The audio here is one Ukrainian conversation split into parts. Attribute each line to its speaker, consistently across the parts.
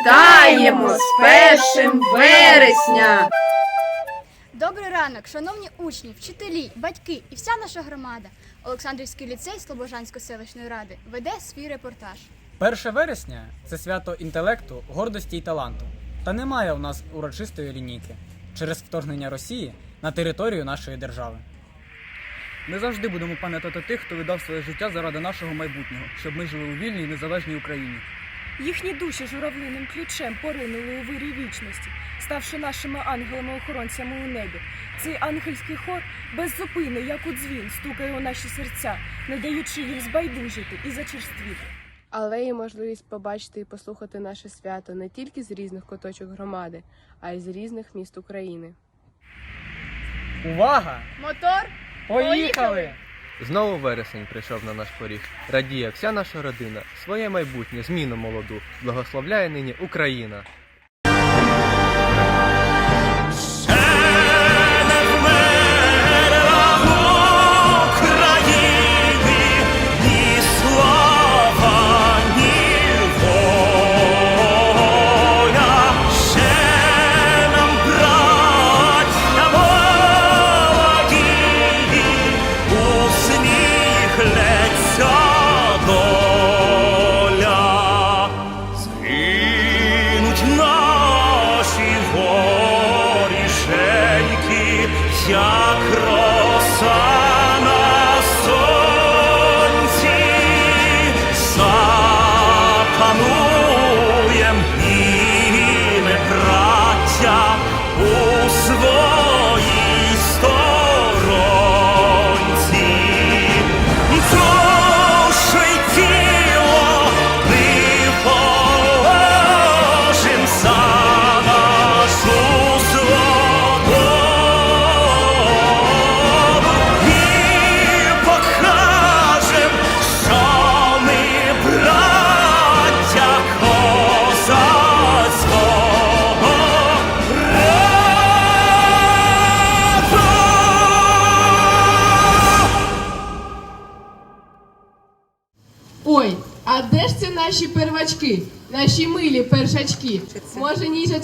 Speaker 1: Вітаємо з першим вересня!
Speaker 2: Добрий ранок, шановні учні, вчителі, батьки і вся наша громада. Олександрівський ліцей Слобожанської селищної ради веде свій репортаж.
Speaker 3: 1 вересня це свято інтелекту, гордості і таланту. Та немає у нас урочистої лінійки через вторгнення Росії на територію нашої держави.
Speaker 4: Ми завжди будемо пам'ятати тих, хто віддав своє життя заради нашого майбутнього, щоб ми жили у вільній і незалежній Україні.
Speaker 5: Їхні душі журавлиним ключем поринули у вирі вічності, ставши нашими ангелами-охоронцями у небі. Цей ангельський хор без зупини, як у дзвін, стукає у наші серця, не даючи їм збайдужити і зачерствіти.
Speaker 6: але є можливість побачити і послухати наше свято не тільки з різних куточок громади, а й з різних міст України.
Speaker 3: Увага!
Speaker 2: Мотор!
Speaker 3: Поїхали!
Speaker 7: Знову вересень прийшов на наш поріг. Радіє вся наша родина, своє майбутнє, зміну молоду. Благословляє нині Україна.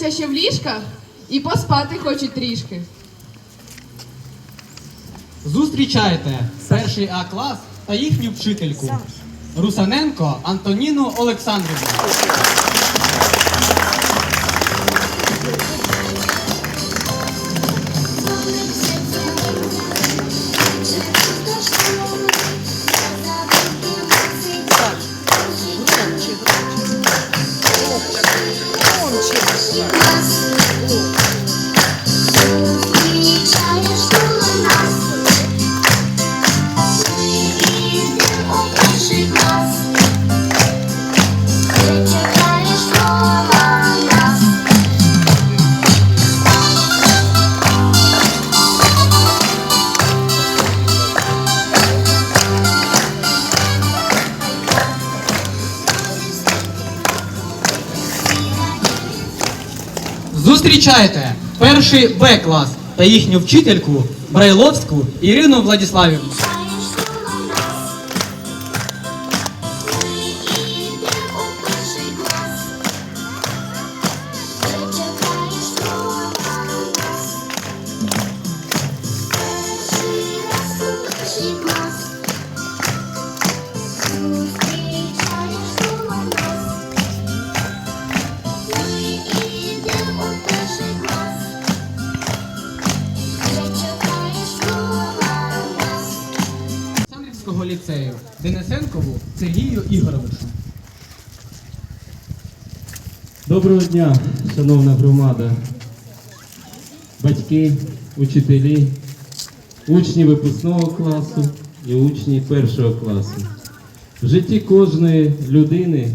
Speaker 8: Може, ще в ліжках і поспати хочуть трішки.
Speaker 9: Зустрічайте перший А клас та їхню вчительку Русаненко Антоніну Олександрівну. Зустрічайте перший Б клас та їхню вчительку Брайловську Ірину Владиславівну.
Speaker 10: Доброго дня, шановна громада, батьки, учителі, учні випускного класу і учні першого класу. В житті кожної людини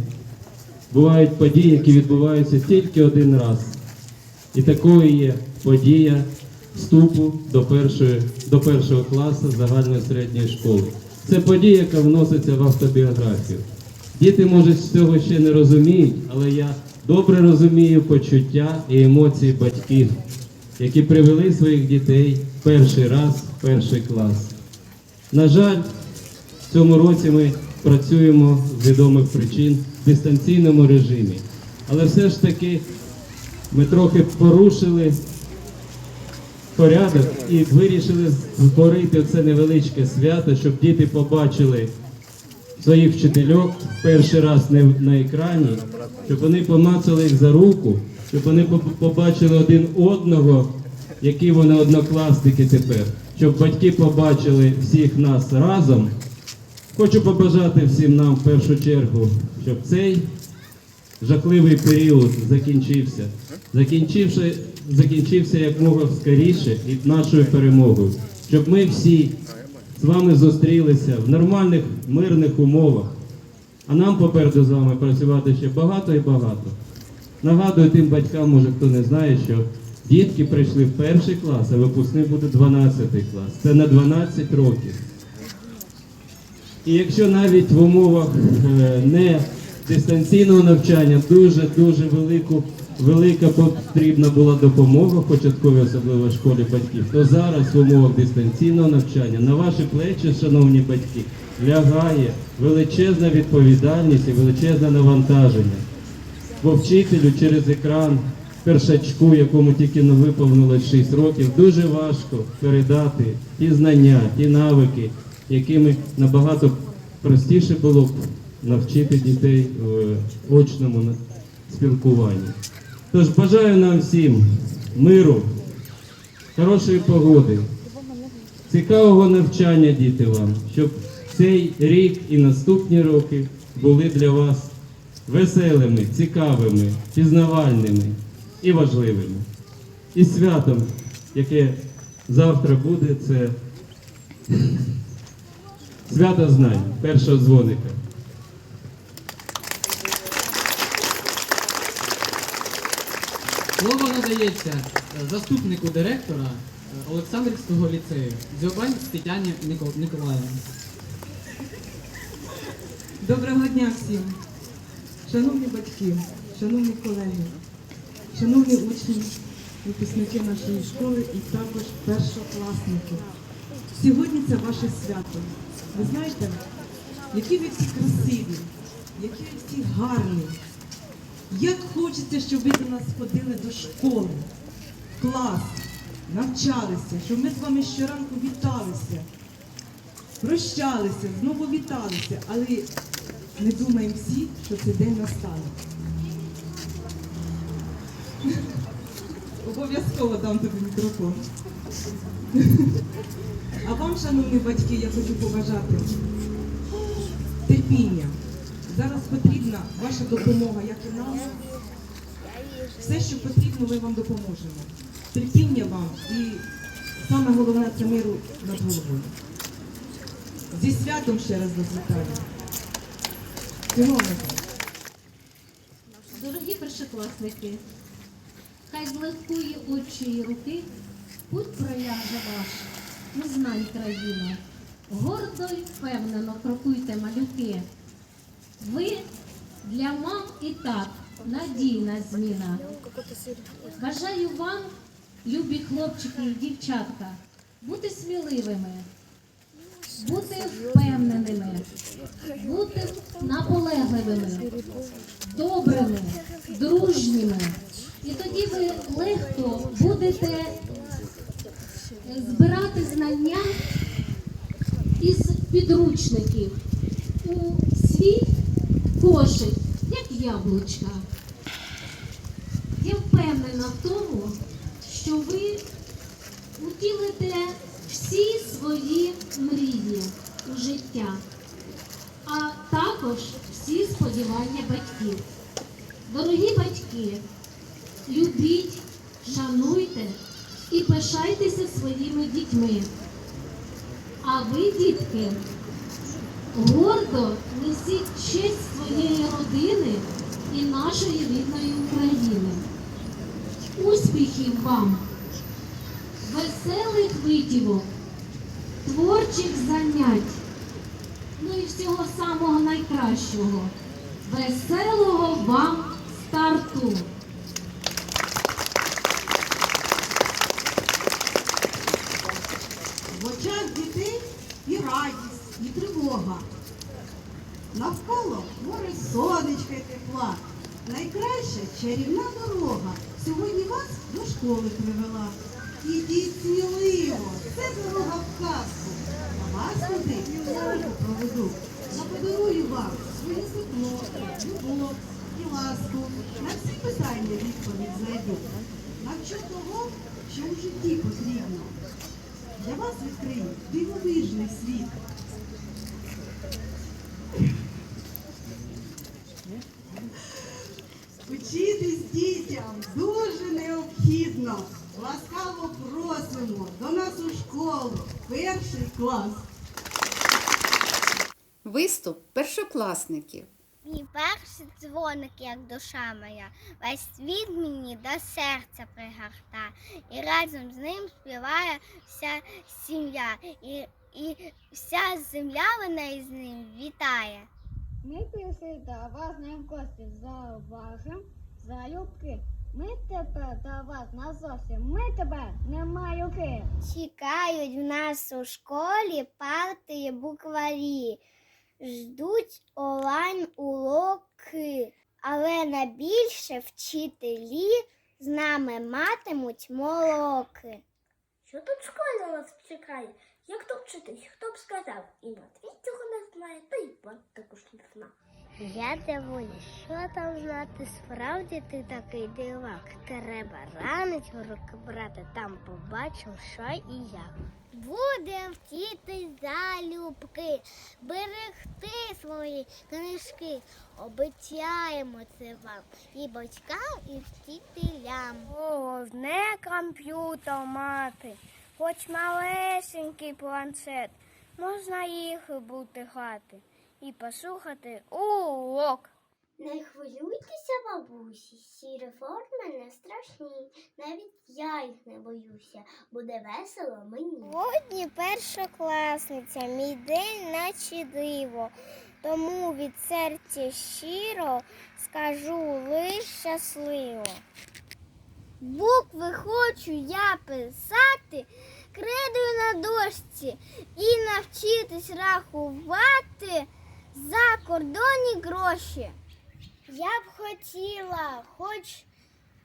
Speaker 10: бувають події, які відбуваються тільки один раз. І такою є подія вступу до, першої, до першого класу загальної середньої школи. Це подія, яка вноситься в автобіографію. Діти, може, цього ще не розуміють, але я добре розумію почуття і емоції батьків, які привели своїх дітей перший раз в перший клас. На жаль, в цьому році ми працюємо з відомих причин в дистанційному режимі. Але все ж таки ми трохи порушили порядок і вирішили створити це невеличке свято, щоб діти побачили своїх вчительок перший раз не на екрані, щоб вони помацали їх за руку, щоб вони побачили один одного, які вони однокласники тепер, щоб батьки побачили всіх нас разом. Хочу побажати всім нам в першу чергу, щоб цей жахливий період закінчився. Закінчивши, закінчився якмога скоріше і нашою перемогою. Щоб ми всі з вами зустрілися в нормальних мирних умовах. А нам попереду з вами працювати ще багато і багато. Нагадую тим батькам, може хто не знає, що дітки прийшли в перший клас, а випускник буде 12 клас. Це на 12 років. І якщо навіть в умовах е, не дистанційного навчання дуже дуже велику, велика потрібна була допомога в початковій, особливо школі батьків, то зараз в умовах дистанційного навчання на ваші плечі, шановні батьки, лягає величезна відповідальність і величезне навантаження. Бо вчителю через екран першачку, якому тільки не виповнилось 6 років, дуже важко передати ті знання, ті навики, якими набагато простіше було б навчити дітей в очному спілкуванні. Тож бажаю нам всім миру, хорошої погоди, цікавого навчання, діти вам, щоб цей рік і наступні роки були для вас веселими, цікавими, пізнавальними і важливими. І святом, яке завтра буде, це свято знань першого дзвоника.
Speaker 9: Слово е, заступнику директора е, Олександрівського ліцею Дзьобань Тетяні Никол- Николаївні.
Speaker 11: Доброго дня всім! Шановні батьки, шановні колеги, шановні учні, випускники нашої школи і також першокласники. Сьогодні це ваше свято. Ви знаєте, які ви всі красиві, які ви всі гарні. Як хочеться, щоб ви до нас ходили до школи, в клас, навчалися, щоб ми з вами щоранку віталися, прощалися, знову віталися, але ми думаємо всі, що цей день настане. Обов'язково дам тобі мікрофон. А вам, шановні батьки, я хочу побажати терпіння. Зараз потрібна ваша допомога, як і нам. Все, що потрібно, ми вам допоможемо. Терпіння вам і саме головне це миру над головою. Зі святом ще раз вас вітаю. Всього.
Speaker 12: Дорогі першокласники, хай легкої очі руки путь проляже ваш, у знань країну. Гордо й впевнено крокуйте малюки. Ви для мам і тат надійна зміна. Бажаю вам, любі хлопчики і дівчатка, бути сміливими, бути впевненими, бути наполегливими добрими, дружніми. І тоді ви легко будете збирати знання із підручників у свій кошик, як яблучка. Я впевнена в тому, що ви утілите всі свої мрії у життя, а також всі сподівання батьків. Дорогі батьки, любіть, шануйте і пишайтеся своїми дітьми. А ви, дітки, гордо несіть честь своєї родини і нашої рідної України. Успіхів вам, веселих витівок, творчих занять, ну і всього самого найкращого. Веселого вам старту!
Speaker 11: В очах дітей і радість, і тривога. Навколо море сонечка і тепла.
Speaker 13: найкраща чарівна дорога. Сьогодні вас до школи привела. Ідіть сміливо, це дорога в казку. А вас туди руку проведу. Я подарую вам своє тепло, любов і ласку. На всі питання відповідь знайду. Навчу того, що в житті потрібно. Для вас відкрию дивовижний світ. Необхідно. Ласкаво просимо до нас у школу. Перший клас.
Speaker 1: Виступ першокласників.
Speaker 14: Мій перший дзвоник, як душа моя, весь світ мені до серця пригорта, і разом з ним співає вся сім'я, і, і вся земля вона із ним вітає.
Speaker 2: Ми прийшли до вас на гості за уважем, залюбки. Ми тепер до вас на зовсім, ми тебе не малюки.
Speaker 14: Чекають в нас у школі парти і букварі, ждуть онлайн уроки, але найбільше вчителі з нами матимуть мороки.
Speaker 15: Що тут в школі нас чекає? Як тут вчитись? Хто б сказав? І Матвій цього не знає, та й пан також не знає.
Speaker 14: Я дивуюсь, що там знати, справді ти такий дивак. Треба ранець руки брати, там побачив, що і як. Будем вчити залюбки, берегти свої книжки. Обіцяємо це вам і батькам, і вчителям.
Speaker 15: Головне комп'ютер мати, хоч малесенький планшет. Можна їх бути грати і послухати урок.
Speaker 14: Не хвилюйтеся, бабусі, ці реформи не страшні. Навіть я їх не боюся. Буде весело мені. Сьогодні першокласниця, мій день наче диво. Тому від серця щиро скажу лиш щасливо. Букви хочу я писати, кредою на дошці і навчитись рахувати за кордонні гроші. Я б хотіла хоч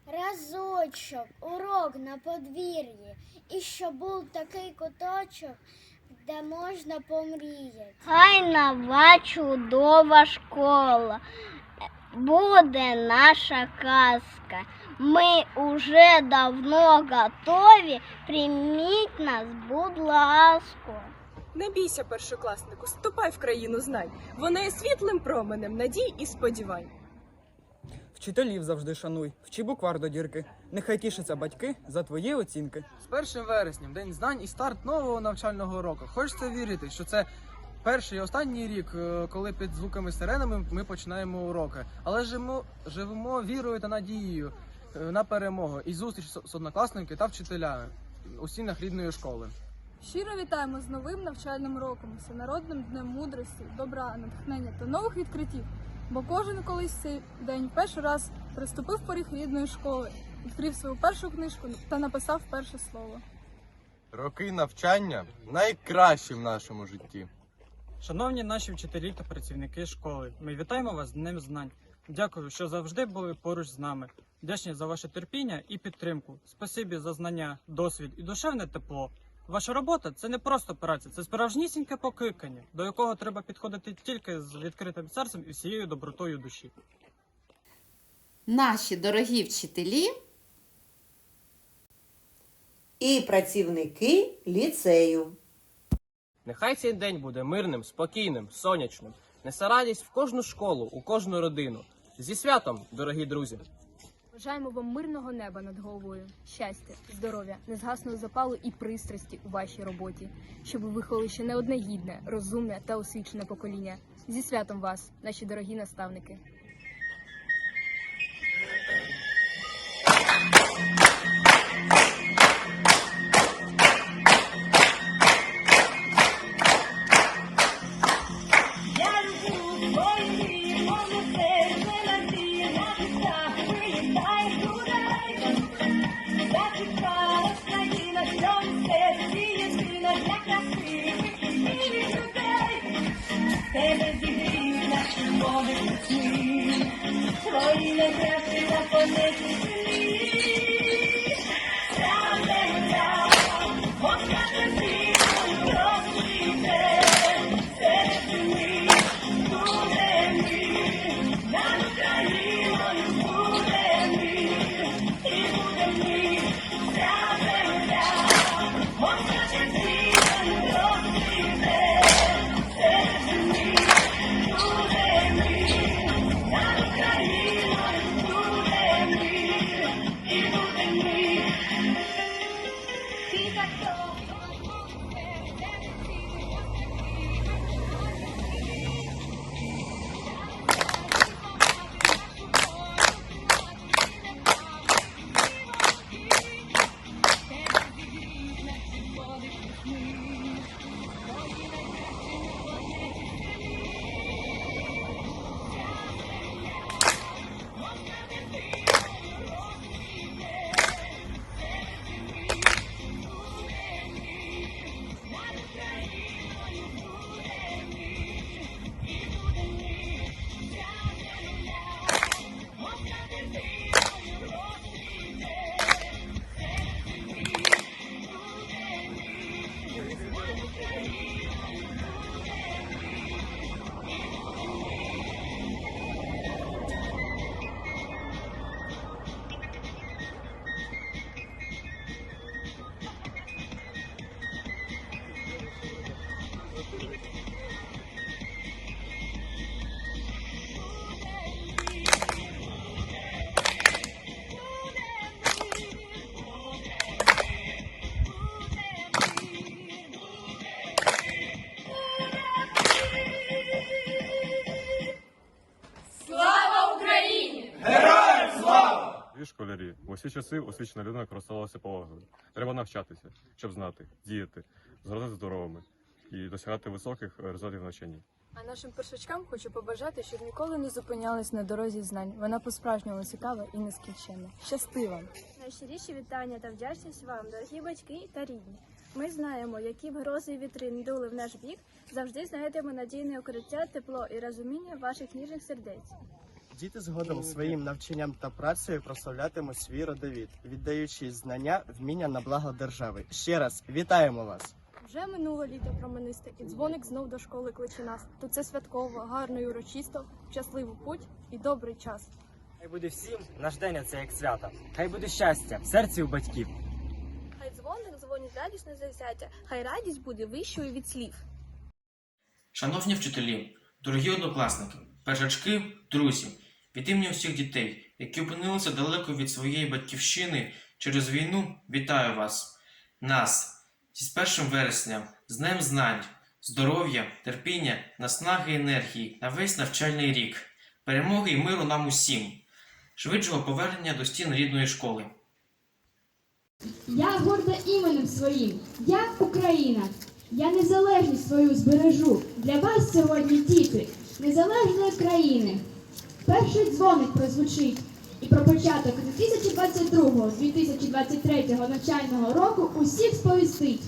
Speaker 14: разочок урок на подвір'ї, і щоб був такий куточок, де можна помріяти. Хай нова чудова школа буде наша казка. Ми уже давно готові, прийміть нас, будь ласка.
Speaker 5: Не бійся, першокласнику, ступай в країну знань. Вона є світлим променем надій і сподівань.
Speaker 4: Вчителів завжди шануй, вчи буквар до дірки. Нехай тішаться батьки за твої оцінки.
Speaker 3: З першим вереснем, день знань і старт нового навчального року. Хочеться вірити, що це перший і останній рік, е, коли під звуками сиренами ми починаємо уроки. Але живемо, живемо вірою та надією е, на перемогу і зустріч з з однокласниками та вчителями у стінах рідної школи.
Speaker 2: Щиро вітаємо з новим навчальним роком, всенародним днем мудрості, добра, натхнення та нових відкриттів. Бо кожен колись цей день перший раз приступив поріг рідної школи, відкрив свою першу книжку та написав перше слово.
Speaker 16: Роки навчання найкращі в нашому житті.
Speaker 3: Шановні наші вчителі та працівники школи, ми вітаємо вас з Днем знань. Дякую, що завжди були поруч з нами. Вдячні за ваше терпіння і підтримку. Спасибі за знання, досвід і душевне тепло. Ваша робота це не просто праця, це справжнісіньке покликання, до якого треба підходити тільки з відкритим серцем і всією добротою душі.
Speaker 1: Наші дорогі вчителі
Speaker 17: і працівники ліцею.
Speaker 7: Нехай цей день буде мирним, спокійним, сонячним. Несе радість в кожну школу, у кожну родину. Зі святом, дорогі друзі!
Speaker 5: Бажаємо вам мирного неба над головою, щастя, здоров'я, незгасного запалу і пристрасті у вашій роботі, щоб ви виховали ще не одне гідне, розумне та освічене покоління. Зі святом вас, наші дорогі наставники.
Speaker 18: Тебе зігріють наші
Speaker 8: Слава
Speaker 19: школярі, в усі часи освічена людина користувалася повагою. Треба навчатися, щоб знати, діяти, зростати здоровими і досягати високих е, результатів в навчанні.
Speaker 5: А нашим першачкам хочу побажати, щоб ніколи не зупинялись на дорозі знань. Вона по-справжньому цікава і нескінченна. Щасти вам!
Speaker 2: Найщиріші вітання та вдячність вам, дорогі батьки та рідні. Ми знаємо, які б грози і вітри не дули в наш бік, завжди знайдемо надійне укриття, тепло і розуміння ваших ніжних сердець.
Speaker 20: Діти згодом своїм навчанням та працею прославлятимуть свій родовід, віддаючи знання, вміння на благо держави. Ще раз вітаємо вас!
Speaker 5: Вже минуло літо променисте, і дзвоник знов до школи кличе нас. Тут це святково, гарно і урочисто, щасливу путь і добрий час.
Speaker 21: Хай буде всім наш день це як свято. Хай буде щастя в серці у батьків.
Speaker 2: Хай дзвоник дзвонить радісно завзяття, хай радість буде вищою від слів.
Speaker 7: Шановні вчителі, дорогі однокласники, першачки, друзі, від імені всіх дітей, які опинилися далеко від своєї батьківщини через війну, вітаю вас, нас, зі 1 вересня, з Днем Знань, здоров'я, терпіння, наснаги енергії на весь навчальний рік, перемоги і миру нам усім, швидшого повернення до стін рідної школи.
Speaker 22: Я горда іменем своїм, я Україна. Я незалежність свою збережу для вас сьогодні, діти, незалежної країни. Перший дзвоник прозвучить, і про початок 2022-2023 навчального року усіх сповістить.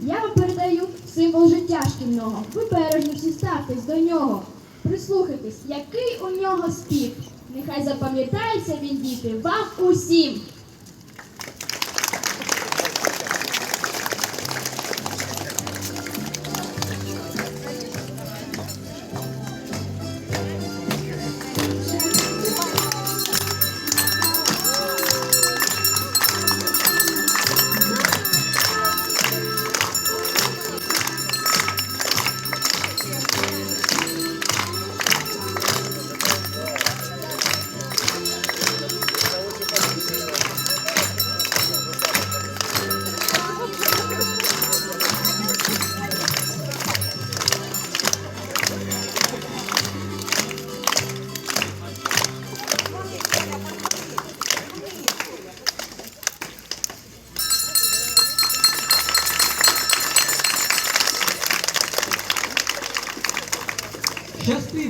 Speaker 22: Я вам передаю символ життя шкільного. Ви бережно всі ставтесь до нього. Прислухайтесь, який у нього спів. Нехай запам'ятається він, діти, вам усім.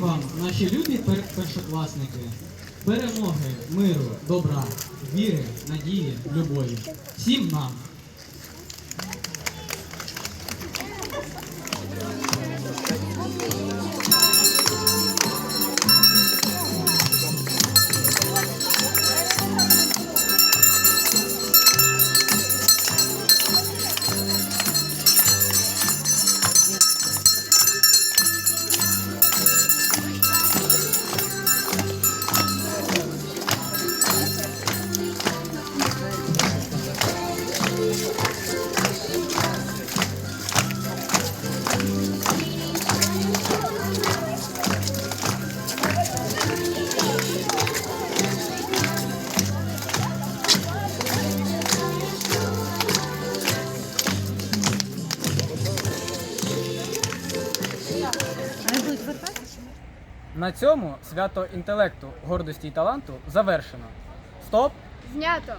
Speaker 9: Вам, наші любі пер- першокласники. Перемоги, миру, добра, віри, надії, любові. Всім нам! Свято інтелекту, гордості і таланту завершено. Стоп!
Speaker 23: Знято!